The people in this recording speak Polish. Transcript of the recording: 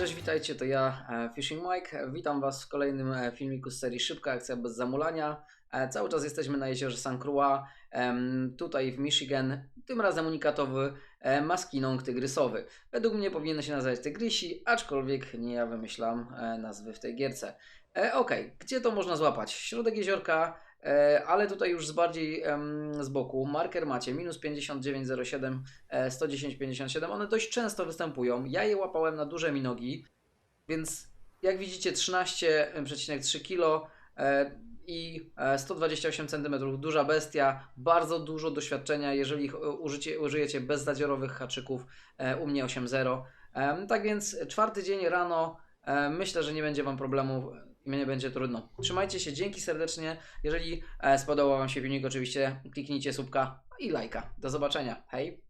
Cześć, witajcie, to ja, e, Fishing Mike. Witam Was w kolejnym e, filmiku z serii Szybka Akcja Bez Zamulania. E, Cały czas jesteśmy na jeziorze St. Croix, tutaj w Michigan, tym razem unikatowy maskinong tygrysowy. Według mnie powinien się nazywać tygrysi, aczkolwiek nie ja wymyślam nazwy w tej gierce. Okej, gdzie to można złapać? Środek jeziorka, ale tutaj już z bardziej z boku. Marker macie minus 5907 e, 110,57. One dość często występują. Ja je łapałem na duże minogi, więc jak widzicie 13,3 kg e, i e, 128 cm. Duża bestia, bardzo dużo doświadczenia, jeżeli użycie, użyjecie bezzadziorowych haczyków. e, U mnie 8.0. Em, Tak więc czwarty dzień rano. e, Myślę, że nie będzie Wam problemu i nie będzie trudno. Trzymajcie się, dzięki serdecznie. Jeżeli e, spodobał Wam się filmik, oczywiście kliknijcie subka i lajka. Do zobaczenia. Hej!